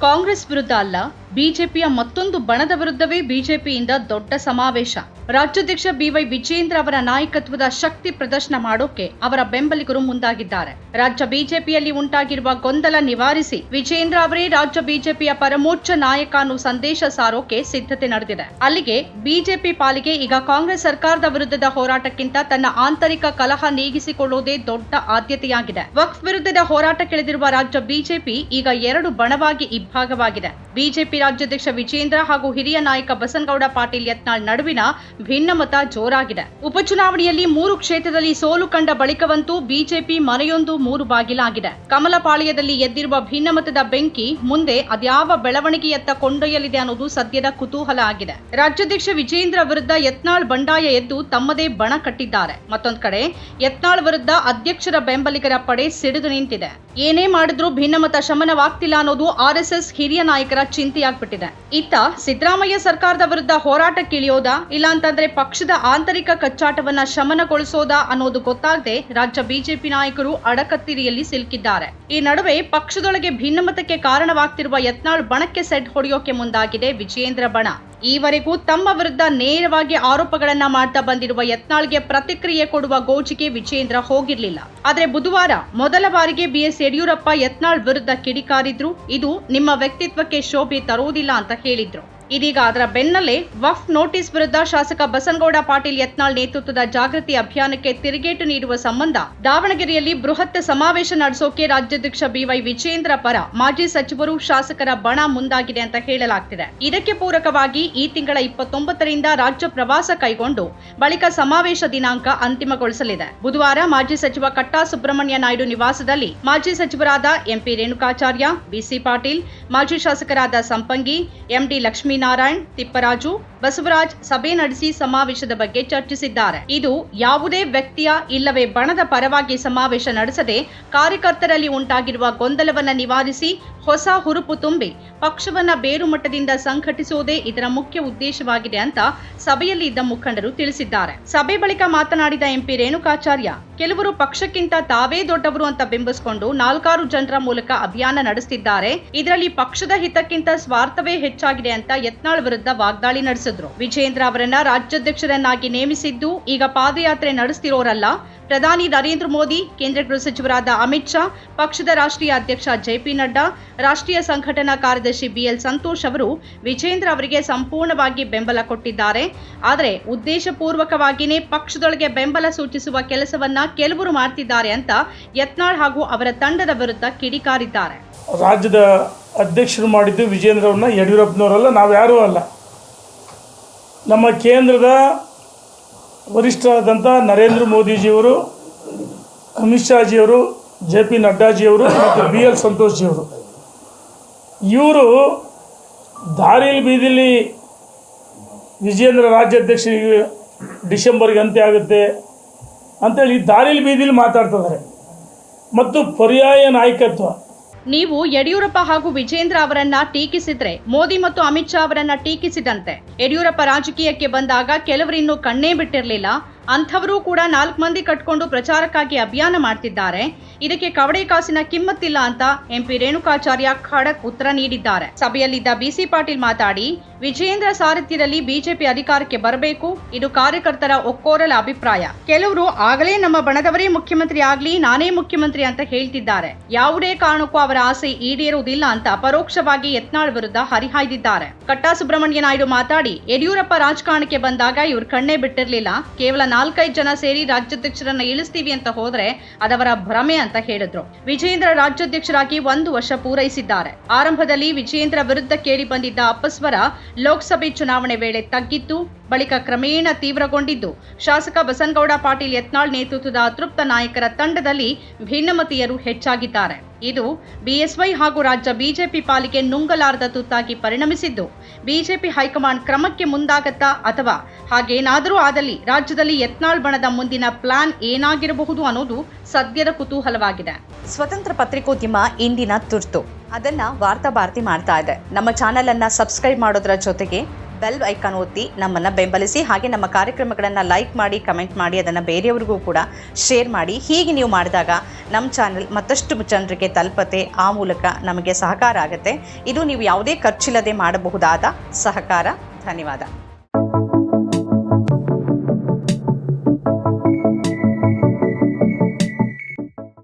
ಕಾಂಗ್ರೆಸ್ ವಿರುದ್ಧ ಅಲ್ಲ ಬಿಜೆಪಿಯ ಮತ್ತೊಂದು ಬಣದ ವಿರುದ್ಧವೇ ಬಿಜೆಪಿಯಿಂದ ದೊಡ್ಡ ಸಮಾವೇಶ. ರಾಜ್ಯಾಧ್ಯಕ್ಷ ಬಿವೈ ವಿಜೇಂದ್ರ ಅವರ ನಾಯಕತ್ವದ ಶಕ್ತಿ ಪ್ರದರ್ಶನ ಮಾಡೋಕೆ ಅವರ ಬೆಂಬಲಿಗರು ಮುಂದಾಗಿದ್ದಾರೆ. ರಾಜ್ಯ ಬಿಜೆಪಿಯಲ್ಲಿ ಉಂಟಾಗಿರುವ ಗೊಂದಲ ನಿವಾರಿಸಿ ವಿಜೇಂದ್ರ ಅವರೇ ರಾಜ್ಯ ಬಿಜೆಪಿಯ ಪರಮೋಚ್ಚ ನಾಯಕ ಸಂದೇಶ ಸಾರೋಕೆ ಸಿದ್ಧತೆ ನಡೆದಿದೆ. ಅಲ್ಲಿಗೆ ಬಿಜೆಪಿ ಪಾಲಿಗೆ ಈಗ ಕಾಂಗ್ರೆಸ್ ಸರ್ಕಾರದ ವಿರುದ್ಧದ ಹೋರಾಟಕ್ಕಿಂತ ತನ್ನ ಆಂತರಿಕ ಕಲಹ ನೀಗಿಸಿಕೊಳ್ಳುವುದೇ ದೊಡ್ಡ ಆದ್ಯತೆಯಾಗಿದೆ. ವಕ್ಫ್ ವಿರುದ್ಧದ ಹೋರಾಟಕ್ಕಿಳಿದಿರುವ ರಾಜ್ಯ ಬಿಜೆಪಿ ಈಗ ಎರಡು ಬಣವಾಗಿ ಇಬ್ಬಾಗವಾಗಿದೆ ಬಿಜೆಪಿ ರಾಜ್ಯಾಧ್ಯಕ್ಷ ವಿಜೇಂದ್ರ ಹಾಗೂ ಹಿರಿಯ ನಾಯಕ ಬಸನಗೌಡ ಪಾಟೀಲ್ ಯತ್ನಾಳ್ ನಡುವಿನ ಭಿನ್ನಮತ ಜೋರಾಗಿದೆ. ಉಪಚುನಾವಣೆಯಲ್ಲಿ ಮೂರು ಕ್ಷೇತ್ರದಲ್ಲಿ ಸೋಲು ಕಂಡ ಬಳಿಕವಂತೂ ಬಿಜೆಪಿ ಮನೆಯೊಂದು ಮೂರು ಬಾಗಿಲಾಗಿದೆ. ಕಮಲಪಾಳ್ಯದಲ್ಲಿ ಎದ್ದಿರುವ ಭಿನ್ನಮತದ ಬೆಂಕಿ ಮುಂದೆ ಅದ್ಯಾವ ಬೆಳವಣಿಗೆಯತ್ತ ಕೊಂಡೊಯ್ಯಲಿದೆ ಅನ್ನೋದು ಸದ್ಯದ ಕುತೂಹಲ ಆಗಿದೆ. ರಾಜ್ಯಾಧ್ಯಕ್ಷ ವಿಜೇಂದ್ರ ವಿರುದ್ಧ ಯತ್ನಾಳ್ ಬಂಡಾಯ ಎದ್ದು ತಮ್ಮದೇ ಬಣ ಕಟ್ಟಿದ್ದಾರೆ. ಮತ್ತೊಂದ್ ಕಡೆ, ಯತ್ನಾಳ್ ವಿರುದ್ಧ ಅಧ್ಯಕ್ಷರ ಬೆಂಬಲಿಗರ ಪಡೆ ಸಿಡಿದು ನಿಂತಿದೆ. ಏನೇ ಮಾಡಿದ್ರೂ ಭಿನ್ನಮತ ಶಮನವಾಗ್ತಿಲ್ಲ ಅನ್ನೋದು ಆರ್ಎಸ್ಎಸ್ ಹಿರಿಯ ನಾಯಕರ ಚಿಂತೆಯಾಗ್ಬಿಟ್ಟಿದೆ. ಇತ್ತ ಸಿದ್ದರಾಮಯ್ಯ ಸರ್ಕಾರದ ವಿರುದ್ಧ ಹೋರಾಟಕ್ಕಿಳಿಯೋದಾ, ಇಲ್ಲಾಂತಂದ್ರೆ ಪಕ್ಷದ ಆಂತರಿಕ ಕಚ್ಚಾಟವನ್ನ ಶಮನಗೊಳಿಸೋದಾ ಅನ್ನೋದು ಗೊತ್ತಾಗದೆ ರಾಜ್ಯ ಬಿಜೆಪಿ ನಾಯಕರು ಅಡಕತ್ತಿರಿಯಲ್ಲಿ ಸಿಲುಕಿದ್ದಾರೆ. ಈ ನಡುವೆ ಪಕ್ಷದೊಳಗೆ ಭಿನ್ನಮತಕ್ಕೆ ಕಾರಣವಾಗ್ತಿರುವ ಯತ್ನಾಳ್ ಬಣಕ್ಕೆ ಸೆಡ್ ಹೊಡೆಯೋಕೆ ಮುಂದಾಗಿದೆ ವಿಜಯೇಂದ್ರ ಬಣ. ಈವರೆಗೂ ತಮ್ಮ ವಿರುದ್ಧ ನೇರವಾಗಿ ಆರೋಪಗಳನ್ನ ಮಾಡ್ತಾ ಬಂದಿರುವ ಯತ್ನಾಳ್ಗೆ ಪ್ರತಿಕ್ರಿಯೆ ಕೊಡುವ ಗೋಜಿಗೆ ವಿಜೇಂದ್ರ ಹೋಗಿರ್ಲಿಲ್ಲ. ಆದ್ರೆ ಬುಧವಾರ ಮೊದಲ ಬಾರಿಗೆ ಬಿಎಸ್ ಯಡಿಯೂರಪ್ಪ ಯತ್ನಾಳ್ ವಿರುದ್ಧ ಕಿಡಿಕಾರಿದ್ರು. ಇದು ನಿಮ್ಮ ವ್ಯಕ್ತಿತ್ವಕ್ಕೆ ಶೋಭೆ ತರುವುದಿಲ್ಲ ಅಂತ ಹೇಳಿದ್ರು. ಇದೀಗ ಅದರ ಬೆನ್ನಲ್ಲೇ ವಫ್ ನೋಟಿಸ್ ವಿರುದ್ಧ ಶಾಸಕ ಬಸನಗೌಡ ಪಾಟೀಲ್ ಯತ್ನಾಳ್ ನೇತೃತ್ವದ ಜಾಗೃತಿ ಅಭಿಯಾನಕ್ಕೆ ತಿರುಗೇಟು ನೀಡುವ ಸಂಬಂಧ ದಾವಣಗೆರೆಯಲ್ಲಿ ಬೃಹತ್ ಸಮಾವೇಶ ನಡೆಸೋಕೆ ರಾಜ್ಯಾಧ್ಯಕ್ಷ ಬಿವೈ ವಿಜೇಂದ್ರ ಪರ ಮಾಜಿ ಸಚಿವರು ಶಾಸಕರ ಬಣ ಮುಂದಾಗಿದೆ ಅಂತ ಹೇಳಲಾಗ್ತಿದೆ. ಇದಕ್ಕೆ ಪೂರಕವಾಗಿ ಈ ತಿಂಗಳ ಇಪ್ಪತ್ತೊಂಬತ್ತರಿಂದ ರಾಜ್ಯ ಪ್ರವಾಸ ಕೈಗೊಂಡು ಬಳಿಕ ಸಮಾವೇಶ ದಿನಾಂಕ ಅಂತಿಮಗೊಳಿಸಲಿದೆ. ಬುಧವಾರ ಮಾಜಿ ಸಚಿವ ಕಟ್ಟಾ ಸುಬ್ರಹ್ಮಣ್ಯ ನಾಯ್ಡು ನಿವಾಸದಲ್ಲಿ ಮಾಜಿ ಸಚಿವರಾದ ಎಂಪಿ ರೇಣುಕಾಚಾರ್ಯ ಬಿಸಿ ಪಾಟೀಲ್, ಮಾಜಿ ಶಾಸಕರಾದ ಸಂಪಂಗಿ ಎಂಡಿ नारायण तिप्पराजू ಬಸವರಾಜ್ ಸಭೆ ನಡೆಸಿ ಸಮಾವೇಶದ ಬಗ್ಗೆ ಚರ್ಚಿಸಿದ್ದಾರೆ. ಇದು ಯಾವುದೇ ವ್ಯಕ್ತಿಯ ಇಲ್ಲವೇ ಬಣದ ಪರವಾಗಿ ಸಮಾವೇಶ ನಡೆಸದೆ ಕಾರ್ಯಕರ್ತರಲ್ಲಿ ಉಂಟಾಗಿರುವ ಗೊಂದಲವನ್ನ ನಿವಾರಿಸಿ ಹೊಸ ಹುರುಪು ತುಂಬಿ ಪಕ್ಷವನ್ನ ಬೇರು ಮಟ್ಟದಿಂದ ಸಂಘಟಿಸುವುದೇ ಇದರ ಮುಖ್ಯ ಉದ್ದೇಶವಾಗಿದೆ ಅಂತ ಸಭೆಯಲ್ಲಿ ಇದ್ದ ಮುಖಂಡರು ತಿಳಿಸಿದ್ದಾರೆ. ಸಭೆ ಬಳಿಕ ಮಾತನಾಡಿದ ಎಂಪಿ ರೇಣುಕಾಚಾರ್ಯ, ಕೆಲವರು ಪಕ್ಷಕ್ಕಿಂತ ತಾವೇ ದೊಡ್ಡವರು ಅಂತ ಬಿಂಬಿಸಿಕೊಂಡು ನಾಲ್ಕಾರು ಜನರ ಮೂಲಕ ಅಭಿಯಾನ ನಡೆಸುತ್ತಿದ್ದಾರೆ ಇದರಲ್ಲಿ ಪಕ್ಷದ ಹಿತಕ್ಕಿಂತ ಸ್ವಾರ್ಥವೇ ಹೆಚ್ಚಾಗಿದೆ ಅಂತ ಯತ್ನಾಳ್ ವಿರುದ್ಧ ವಾಗ್ದಾಳಿ ನಡೆಸಿದ್ರು ವಿಜೇಂದ್ರ ಅವರನ್ನ ರಾಜ್ಯಾಧ್ಯಕ್ಷರನ್ನಾಗಿ ನೇಮಿಸಿದ್ದು ಈಗ ಪಾದಯಾತ್ರೆ ನಡೆಸ್ತಿರೋರಲ್ಲ. ಪ್ರಧಾನಿ ನರೇಂದ್ರ ಮೋದಿ, ಕೇಂದ್ರ ಗೃಹ ಸಚಿವರಾದ ಅಮಿತ್ ಶಾ, ಪಕ್ಷದ ರಾಷ್ಟ್ರೀಯ ಅಧ್ಯಕ್ಷ ಜೆಪಿ ನಡ್ಡಾ, ರಾಷ್ಟ್ರೀಯ ಸಂಘಟನಾ ಕಾರ್ಯದರ್ಶಿ ಬಿಎಲ್ ಸಂತೋಷ್ ಅವರು ವಿಜೇಂದ್ರ ಅವರಿಗೆ ಸಂಪೂರ್ಣವಾಗಿ ಬೆಂಬಲ ಕೊಟ್ಟಿದ್ದಾರೆ. ಆದರೆ ಉದ್ದೇಶಪೂರ್ವಕವಾಗಿಯೇ ಪಕ್ಷದೊಳಗೆ ಬೆಂಬಲ ಸೂಚಿಸುವ ಕೆಲಸವನ್ನ ಕೆಲವರು ಮಾಡ್ತಿದ್ದಾರೆ ಅಂತ ಯತ್ನಾಳ್ ಹಾಗೂ ಅವರ ತಂಡದ ವಿರುದ್ಧ ಕಿಡಿಕಾರಿದ್ದಾರೆ. ರಾಜ್ಯದ ಅಧ್ಯಕ್ಷರು ಮಾಡಿದ್ದು ವಿಜೇಂದ್ರವ್ರನ್ನ ಯಡಿಯೂರಪ್ಪನವರಲ್ಲ, ನಾವು ಯಾರೂ ಅಲ್ಲ. ನಮ್ಮ ಕೇಂದ್ರದ ವರಿಷ್ಠರಾದಂಥ ನರೇಂದ್ರ ಮೋದಿಜಿಯವರು, ಅಮಿತ್ ಶಾಜಿಯವರು, ಜೆ ಪಿ ನಡ್ಡಾಜಿಯವರು ಮತ್ತು ಬಿ ಎಲ್ ಸಂತೋಷ್ಜಿಯವರು. ಇವರು ದಾರಿಲಿ ಬೀದಿಲಿ ವಿಜಯೇಂದ್ರ ರಾಜ್ಯಾಧ್ಯಕ್ಷರಿಗೆ ಡಿಸೆಂಬರ್ಗೆ ಅಂತ್ಯ ಆಗುತ್ತೆ ಅಂತೇಳಿ ದಾರಿಲಿ ಬೀದಿಲಿ ಮಾತಾಡ್ತಿದ್ದಾರೆ ಮತ್ತು ಪರ್ಯಾಯ ನಾಯಕತ್ವ ನೀವು ಯಡಿಯೂರಪ್ಪ ಹಾಗೂ ವಿಜೇಂದ್ರ ಅವರನ್ನ ಟೀಕಿಸಿದ್ರೆ, ಮೋದಿ ಮತ್ತು ಅಮಿತ್ ಶಾ ಅವರನ್ನ ಟೀಕಿಸಿದಂತೆ. ಯಡಿಯೂರಪ್ಪ ರಾಜಕೀಯಕ್ಕೆ ಬಂದಾಗ ಕೆಲವರಿನ್ನೂ ಕಣ್ಣೇ ಬಿಟ್ಟಿರಲಿಲ್ಲ. ಅಂಥವರು ಕೂಡ ನಾಲ್ಕು ಮಂದಿ ಕಟ್ಕೊಂಡು ಪ್ರಚಾರಕ್ಕಾಗಿ ಅಭಿಯಾನ ಮಾಡ್ತಿದ್ದಾರೆ. ಇದಕ್ಕೆ ಕವಡೆ ಕಾಸಿನ ಕಿಮ್ಮತ್ತಿಲ್ಲ ಅಂತ ಎಂಪಿ ರೇಣುಕಾಚಾರ್ಯ ಖಡಕ್ ಉತ್ತರ ನೀಡಿದ್ದಾರೆ. ಸಭೆಯಲ್ಲಿದ್ದ ಬಿಸಿ ಪಾಟೀಲ್ ಮಾತಾಡಿ, ವಿಜಯೇಂದ್ರ ಸಾರಥ್ಯದಲ್ಲಿ ಬಿಜೆಪಿ ಅಧಿಕಾರಕ್ಕೆ ಬರಬೇಕು, ಇದು ಕಾರ್ಯಕರ್ತರ ಒಕ್ಕೋರಲ ಅಭಿಪ್ರಾಯ. ಕೆಲವರು ಆಗಲೇ ನಮ್ಮ ಬಣದವರೇ ಮುಖ್ಯಮಂತ್ರಿ ಆಗ್ಲಿ, ನಾನೇ ಮುಖ್ಯಮಂತ್ರಿ ಅಂತ ಹೇಳ್ತಿದ್ದಾರೆ. ಯಾವುದೇ ಕಾರಣಕ್ಕೂ ಅವರ ಆಸೆ ಈಡೇರುವುದಿಲ್ಲ ಅಂತ ಪರೋಕ್ಷವಾಗಿ ಯತ್ನಾಳ್ ವಿರುದ್ಧ ಹರಿಹಾಯ್ದಿದ್ದಾರೆ. ಕಟ್ಟಾ ಸುಬ್ರಹ್ಮಣ್ಯ ನಾಯ್ಡು ಮಾತಾಡಿ, ಯಡಿಯೂರಪ್ಪ ರಾಜಕಾರಣಕ್ಕೆ ಬಂದಾಗ ಇವ್ರ ಕಣ್ಣೇ ಬಿಟ್ಟಿರಲಿಲ್ಲ. ಕೇವಲ ನಾಲ್ಕೈದು ಜನ ಸೇರಿ ರಾಜ್ಯಾಧ್ಯಕ್ಷರನ್ನ ಇಳಿಸ್ತೀವಿ ಅಂತ ಹೋದ್ರೆ ಅದವರ ಭ್ರಮೆ ಅಂತ. ಹೇಳಿದ್ರು. ವಿಜೇಂದ್ರ ರಾಜ್ಯಾಧ್ಯಕ್ಷರಾಗಿ ಒಂದು ವರ್ಷ ಪೂರೈಸಿದ್ದಾರೆ. ಆರಂಭದಲ್ಲಿ ವಿಜೇಂದ್ರ ವಿರುದ್ಧ ಕೇಳಿ ಬಂದಿದ್ದ ಅಪಸ್ವರ ಲೋಕಸಭೆ ಚುನಾವಣೆ ವೇಳೆ ತಗ್ಗಿತ್ತು, ಬಳಿಕ ಕ್ರಮೇಣ ತೀವ್ರಗೊಂಡಿದ್ದು. ಶಾಸಕ ಬಸನಗೌಡ ಪಾಟೀಲ್ ಯತ್ನಾಳ್ ನೇತೃತ್ವದ ಅತೃಪ್ತ ನಾಯಕರ ತಂಡದಲ್ಲಿ ಭಿನ್ನಮತೀಯರು ಹೆಚ್ಚಾಗಿದ್ದಾರೆ. ಇದು ಬಿಎಸ್ವೈ ಹಾಗೂ ರಾಜ್ಯ ಬಿಜೆಪಿ ಪಾಲಿಗೆ ನುಂಗಲಾರದ ತುತ್ತಾಗಿ ಪರಿಣಮಿಸಿದ್ದು. ಬಿಜೆಪಿ ಹೈಕಮಾಂಡ್ ಕ್ರಮಕ್ಕೆ ಮುಂದಾಗತ್ತಾ ಅಥವಾ ಹಾಗೇನಾದರೂ ಆದಲ್ಲಿ ರಾಜ್ಯದಲ್ಲಿ ಯತ್ನಾಳ್ ಬಣದ ಮುಂದಿನ ಪ್ಲಾನ್ ಏನಾಗಿರಬಹುದು ಅನ್ನೋದು ಸದ್ಯದ ಕುತೂಹಲವಾಗಿದೆ. ಸ್ವತಂತ್ರ ಪತ್ರಿಕೋದ್ಯಮ ಇಂದಿನ ತುರ್ತು. ಅದನ್ನ ವಾರ್ತಾ ಭಾರತಿ ಮಾಡ್ತಾ ಇದೆ. ನಮ್ಮ ಚಾನೆಲ್ ಅನ್ನ ಸಬ್ಸ್ಕ್ರೈಬ್ ಮಾಡೋದ್ರ ಜೊತೆಗೆ ಬೆಲ್ ಐಕಾನ್ ಒತ್ತಿ ನಮ್ಮನ್ನು ಬೆಂಬಲಿಸಿ, ಹಾಗೆ ನಮ್ಮ ಕಾರ್ಯಕ್ರಮಗಳನ್ನು ಲೈಕ್ ಮಾಡಿ, ಕಮೆಂಟ್ ಮಾಡಿ, ಅದನ್ನು ಬೇರೆಯವರಿಗೂ ಕೂಡ ಶೇರ್ ಮಾಡಿ. ಹೀಗೆ ನೀವು ಮಾಡಿದಾಗ ನಮ್ಮ ಚಾನೆಲ್ ಮತ್ತಷ್ಟು ಜನರಿಗೆ ತಲುಪತೆ, ಆ ಮೂಲಕ ನಮಗೆ ಸಹಕಾರ ಆಗುತ್ತೆ. ಇದು ನೀವು ಯಾವುದೇ ಖರ್ಚಿಲ್ಲದೆ ಮಾಡಬಹುದಾದ ಸಹಕಾರ. ಧನ್ಯವಾದ.